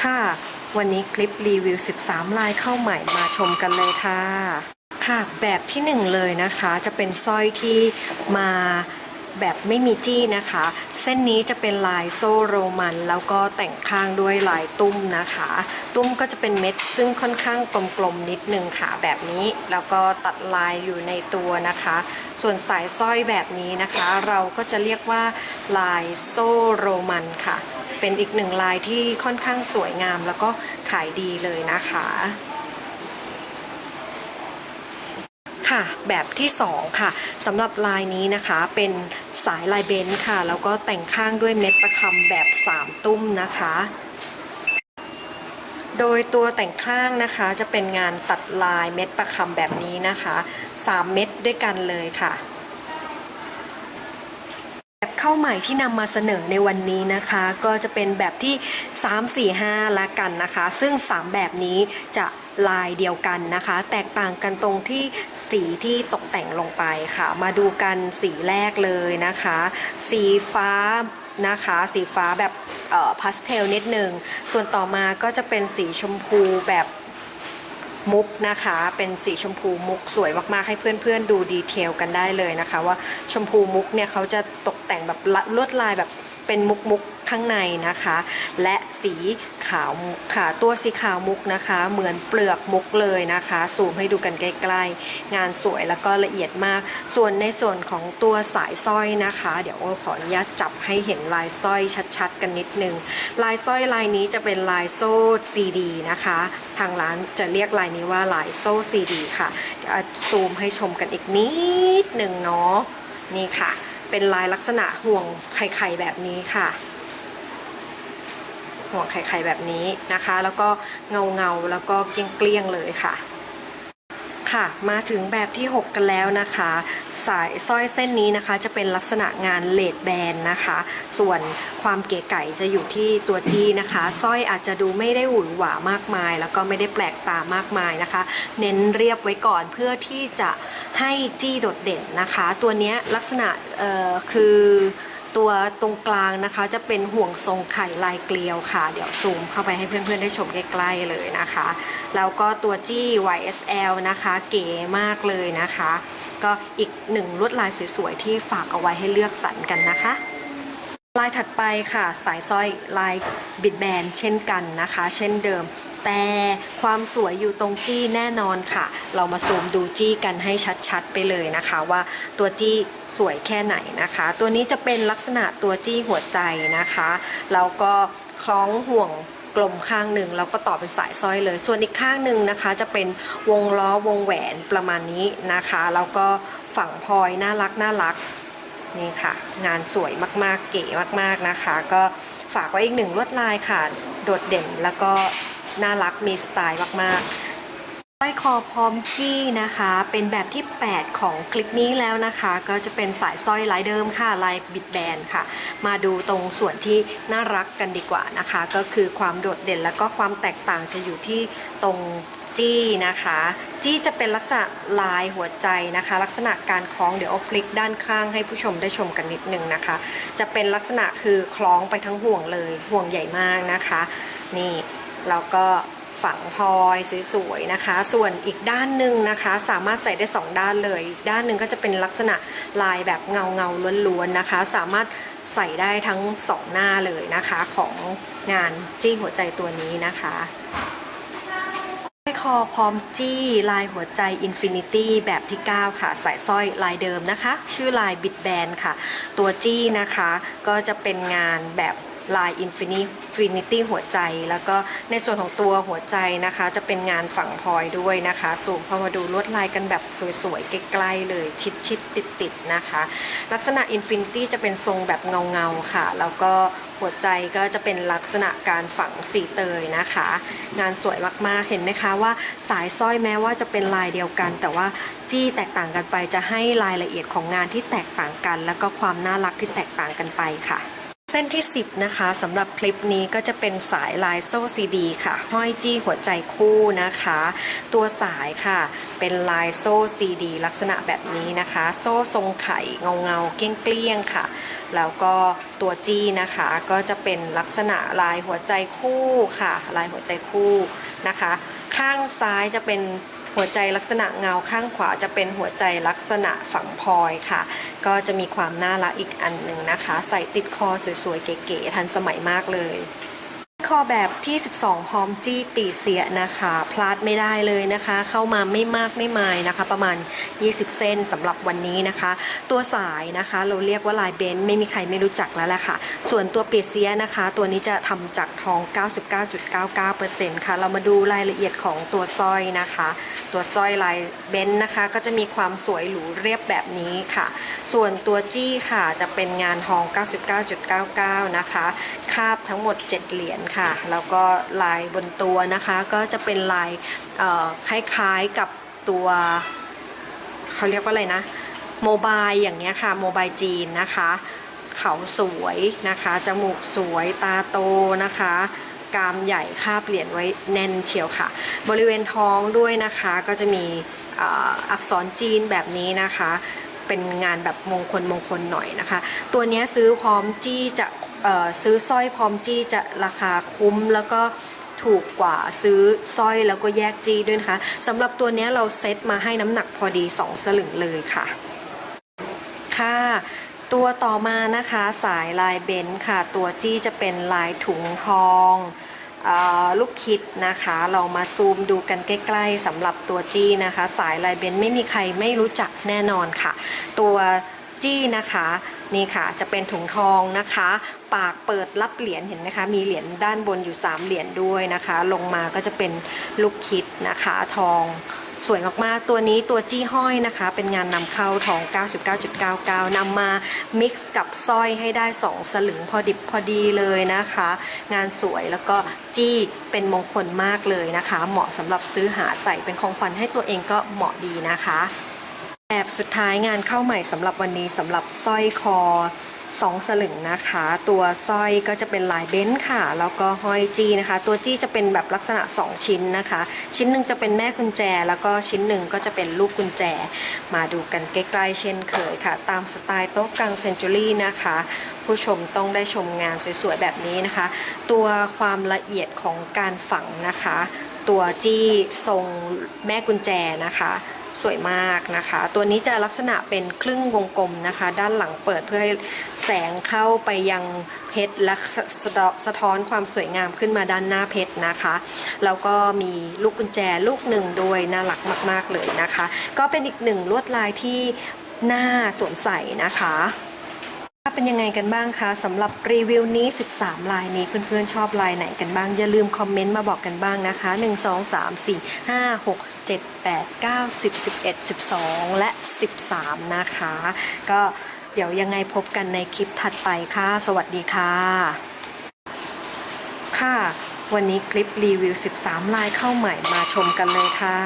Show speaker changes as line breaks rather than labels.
ค่ะ วันนี้คลิปรีวิว 13 ลายเข้าใหม่มาชมกันเลยค่ะ ค่ะ แบบที่หนึ่งเลยนะคะ จะเป็นสร้อยที่มาแบบไม่มีจี้นะคะ เส้นนี้จะเป็นลายโซ่โรมัน แล้วก็แต่งข้างด้วยลายตุ้มนะคะ ตุ้มก็จะเป็นเม็ดซึ่งค่อนข้างกลมๆนิดนึงค่ะแบบนี้ แล้วก็ตัดลายอยู่ในตัวนะคะ ส่วนสายสร้อยแบบนี้นะคะ เราก็จะเรียกว่าลายโซ่โรมันค่ะ เป็นอีกหนึ่งลายที่ค่อนข้างสวยงามแล้วก็ขายดีเลยนะคะ ค่ะแบบที่ 2 ค่ะสำหรับลายนี้นะคะเป็นสายลายเบนซ์ค่ะ แล้วก็แต่งข้างด้วยเม็ดประคำแบบ 3 ตุ้มนะคะโดยตัวแต่งข้างนะคะจะเป็นงานตัดลายเม็ดประคำแบบนี้นะคะ 3 เม็ดด้วยกันเลยค่ะ ข้าใหม่ที่นำมาเสนอในวันนี้นะคะ ก็จะเป็นแบบที่ 3 4 5 ละกันนะคะ ซึ่ง 3 แบบนี้จะลายเดียวกันนะคะ แตกต่างกันตรงที่สีที่ตกแต่งลงไปค่ะ มาดูกันสีแรกเลยนะคะ สีฟ้านะคะ สีฟ้าแบบพาสเทลนิดหนึ่งส่วนต่อมาก็จะเป็นสีชมพูแบบ มุกนะคะ เป็นสีชมพูมุกสวยมากๆ ให้เพื่อนๆดูดีเทลกันได้เลยนะคะ ว่าชมพูมุกเนี่ยเขาจะตกแต่งแบบลวดลายแบบเป็นมุกมุก ข้างในนะคะ และสีขาวมุกค่ะ ตัวสีขาวมุกนะคะ เหมือนเปลือกมุกเลยนะคะ ซูมให้ดูกันใกล้ๆ งานสวยแล้วก็ละเอียดมาก ส่วนในส่วนของตัวสายสร้อยนะคะ เดี๋ยวขออนุญาตจับให้เห็นลายสร้อยชัดๆ กันนิดนึง ลายสร้อยลายนี้จะเป็นลายโซ่ซีดีนะคะ ทางร้านจะเรียกลายนี้ว่าลายโซ่ซีดีค่ะ เดี๋ยวซูมให้ชมกันอีกนิดหนึ่งเนาะ นี่ค่ะ เป็นลายลักษณะห่วงไข่ๆแบบนี้ค่ะ ห่วงไข่ๆแบบนี้นะคะ แล้วก็เงาเงาๆแล้วก็เกลี้ยงๆเลยค่ะ ค่ะ มาถึงแบบที่ 6 กันแล้วนะคะ สายสร้อยเส้นนี้นะคะจะเป็นลักษณะงานเลดแบนนะคะ ส่วนความเก๋ไก๋จะอยู่ที่ตัวจี้นะคะสร้อยอาจจะดูไม่ได้หวือหวามากมาย แล้วก็ไม่ได้แปลกตามากมายนะคะ เน้นเรียบไว้ก่อนเพื่อที่จะให้จี้โดดเด่นนะคะ ตัวนี้ลักษณะคือ ตัวตรงกลางนะคะ จะเป็นห่วงทรงไข่ลายเกลียวค่ะ เดี๋ยวซูมเข้าไปให้เพื่อนๆได้ชมใกล้ๆเลยนะคะ แล้วก็ตัวจี้ YSL นะคะ เก๋มากเลยนะคะ ก็อีกหนึ่งลวดลายสวยๆ ที่ฝากเอาไว้ให้เลือกสรรกันนะคะลายถัดไปค่ะ สายสร้อยลายบิดแบนเช่นกันนะคะ เช่นเดิม แต่ความสวยอยู่ตรงจี้แน่นอนค่ะ เรามาซูมดูจี้กันให้ชัดๆ ไปเลยนะคะว่าตัวจี้สวยแค่ไหนนะคะ ตัวนี้จะเป็นลักษณะตัวจี้หัวใจนะคะแล้วก็คล้องห่วงกลมข้างหนึ่งแล้วก็ต่อเป็นสายสร้อยเลย ส่วนอีกข้างหนึ่งนะคะ จะเป็นวงล้อวงแหวนประมาณนี้นะคะแล้วก็ฝั่งพลอยน่ารักน่ารักนี่ค่ะ งานสวยมากๆเก๋มากๆนะคะ ก็ฝากไว้อีกหนึ่งลวดลายค่ะ โดดเด่นแล้วก็ น่ารักมีสไตล์มากๆสร้อยคอพร้อมจี้นะคะ เป็นแบบที่ 8 ของคลิปนี้แล้วนะคะ ก็จะเป็นสายสร้อยลายเดิมค่ะลายบิดแบนค่ะ มาดูตรงส่วนที่น่ารักกันดีกว่านะคะ ก็คือความโดดเด่นแล้วก็ความแตกต่างจะอยู่ที่ตรงจี้นะคะ จี้จะเป็นลักษณะลายหัวใจนะคะ ลักษณะการคล้องเดี๋ยวเอาพลิกด้านข้างให้ผู้ชมได้ชมกันนิดนึงนะคะ จะเป็นลักษณะคือคล้องไปทั้งห่วงเลยห่วงใหญ่มากนะคะ นี่ แล้วก็ฝังพลอยสวยๆนะคะ ส่วนอีกด้านหนึ่งนะคะ สามารถใส่ได้สองด้านเลย ด้านหนึ่งก็จะเป็นลักษณะลายแบบเงาเงาล้วนๆนะคะ สามารถใส่ได้ทั้งสองหน้าเลยนะคะของงานจี้หัวใจตัวนี้นะคะคอพร้อมจี้ลายหัวใจอินฟินิตี้แบบที่ 9 ค่ะ สายสร้อยลายเดิมนะคะ ชื่อลายบิดแบนค่ะ ตัวจี้นะคะก็จะเป็นงานแบบ ลายอินฟินิฟินิตี้หัวใจ แล้วก็ในส่วนของตัวหัวใจนะคะ จะเป็นงานฝั่งพลอยด้วยนะคะซูมเข้ามาดูลวดลายกันแบบสวยๆใกล้ๆเลยชิดๆติดๆนะคะ ลักษณะอินฟินิตี้จะเป็นทรงแบบเงาๆค่ะ แล้วก็หัวใจก็จะเป็นลักษณะการฝังสีเตยนะคะ งานสวยมากๆเห็นไหมคะว่าสายสร้อยแม้ว่าจะเป็นลายเดียวกัน แต่ว่าจี้แตกต่างกันไปจะให้รายละเอียดของงานที่แตกต่างกัน แล้วก็ความน่ารักที่แตกต่างกันไปค่ะ เส้นที่ 10 นะคะสำหรับคลิปนี้ก็จะเป็นสายลายโซ่ซีดีค่ะ ห้อยจี้หัวใจคู่นะคะ ตัวสายค่ะ เป็นลายโซ่ซีดีลักษณะแบบนี้นะคะ โซ่ทรงไข่เงาเงาเกลี้ยงเกลี้ยงๆค่ะ แล้วก็ตัวจี้นะคะก็จะเป็นลักษณะลายหัวใจคู่ค่ะ ลายหัวใจคู่นะคะ ข้างซ้ายจะเป็น หัวใจลักษณะเงาข้างขวาจะเป็นหัวใจลักษณะฝังพลอยค่ะ ก็จะมีความน่ารักอีกอันหนึ่งนะคะ ใส่ติดคอสวยๆเก๋ๆทันสมัยมากเลย อแบบที่ 12 พร้อมจี้ปีเสียนะคะ พลาดไม่ได้เลยนะคะ เข้ามาไม่มากไม่มายนะคะ ประมาณ 20 เส้นสำหรับวันนี้นะคะ ตัวสายนะคะ เราเรียกว่าลายเบนซ์ไม่มีใครไม่รู้จักแล้วแหละค่ะ ส่วนตัวปีเซียนะคะ ตัวนี้จะทำจากทอง 99.99%ค่ะ เรามาดูรายละเอียดของตัวสร้อยนะคะ ตัวสร้อยลายเบนซ์นะคะ ก็จะมีความสวยหรูเรียบแบบนี้ค่ะ ส่วนตัวจี้ค่ะจะเป็นงานทอง 99.99 นะคะ คาบทั้งหมด 7 เหรียญค่ะแล้วก็ลายบนตัวนะคะก็จะเป็นลายคล้ายๆกับตัวเขาเรียกว่าอะไรนะโมบายอย่างเงี้ยค่ะโมบายจีนนะคะเขาสวยนะคะจมูกสวยตาโตนะคะกรามใหญ่คาเหรียญไว้แน่นเชียวค่ะ บริเวณท้องด้วยนะคะก็จะมีอักษรจีนแบบนี้นะคะ เป็นงานแบบมงคลมงคลหน่อยนะคะ ตัวนี้ซื้อพร้อมจี้จะ ซื้อสร้อยพร้อมจี้จะราคาคุ้มแล้วก็ถูกกว่าซื้อสร้อยแล้วก็แยกจี้ด้วยนะคะสำหรับตัวนี้เราเซตมาให้น้ำหนักพอดี 2 สลึงเลยค่ะ ค่ะ ตัวต่อมานะคะสายลายเบนซ์ค่ะ ตัวจี้จะเป็นลายถุงทองลูกคิดนะคะเรามาซูมดูกันใกล้ๆสำหรับตัวจี้นะคะ สายลายเบนซ์ไม่มีใครไม่รู้จักแน่นอนค่ะ ตัว จี้นะคะ นี่ค่ะจะเป็นถุงทองนะคะ ปากเปิดรับเหรียญเห็นไหมคะมีเหรียญด้านบนอยู่ 3 เหรียญด้วยนะคะ ลงมาก็จะเป็นลูกคิดนะคะทองสวยมาก ๆ ตัวนี้ตัวจี้ห้อยนะคะ เป็นงานนำเข้าทอง 99.99 นำมา mix กับสร้อยให้ได้ 2 สลึงพอดิบพอดีเลยนะคะ งานสวยแล้วก็จี้เป็นมงคลมากเลยนะคะ เหมาะสำหรับซื้อหาใส่เป็นของขวัญให้ตัวเองก็เหมาะดีนะคะ แบบสุดท้ายงานเข้าใหม่สำหรับวันนี้สำหรับสร้อยคอสองสลึงนะคะ ตัวสร้อยก็จะเป็นลายเบ้นค่ะ แล้วก็ห้อยจี้นะคะ ตัวจี้จะเป็นแบบลักษณะ 2 ชิ้นนะคะ ชิ้นหนึ่งจะเป็นแม่กุญแจ แล้วก็ชิ้นหนึ่งก็จะเป็นลูกกุญแจ มาดูกันใกล้ๆเช่นเคยค่ะ ตามสไตล์โต๊ะกลางเซนจูรี่นะคะ ผู้ชมต้องได้ชมงานสวยๆแบบนี้นะคะ ตัวความละเอียดของการฝังนะคะ ตัวจี้ทรงแม่กุญแจนะคะ สวยมากนะคะ ตัวนี้จะลักษณะเป็นครึ่งวงกลมนะคะ ด้านหลังเปิดเพื่อให้แสงเข้าไปยังเพชรและสะสะท้อนความสวยงามขึ้นมาด้านหน้าเพชรนะคะแล้วก็มีลูกกุญแจลูกหนึ่งด้วยน่ารักมาก ๆเลยนะคะ ก็เป็นอีกหนึ่งลวดลายที่น่าสวมใส่นะคะ เป็นยังไงกันบ้างคะสำหรับรีวิวนี้ 13 ลายนี้เพื่อนๆชอบลายไหนกันบ้าง อย่าลืมคอมเมนต์มาบอกกันบ้างนะคะ 1 2 3 4 5 6 7 8 9 10 11 12 และ 13 นะคะ ก็เดี๋ยวยังไงพบกันในคลิปถัดไปค่ะ สวัสดีค่ะ ค่ะ วันนี้คลิปรีวิว 13 ลายเข้าใหม่มาชมกันเลยค่ะ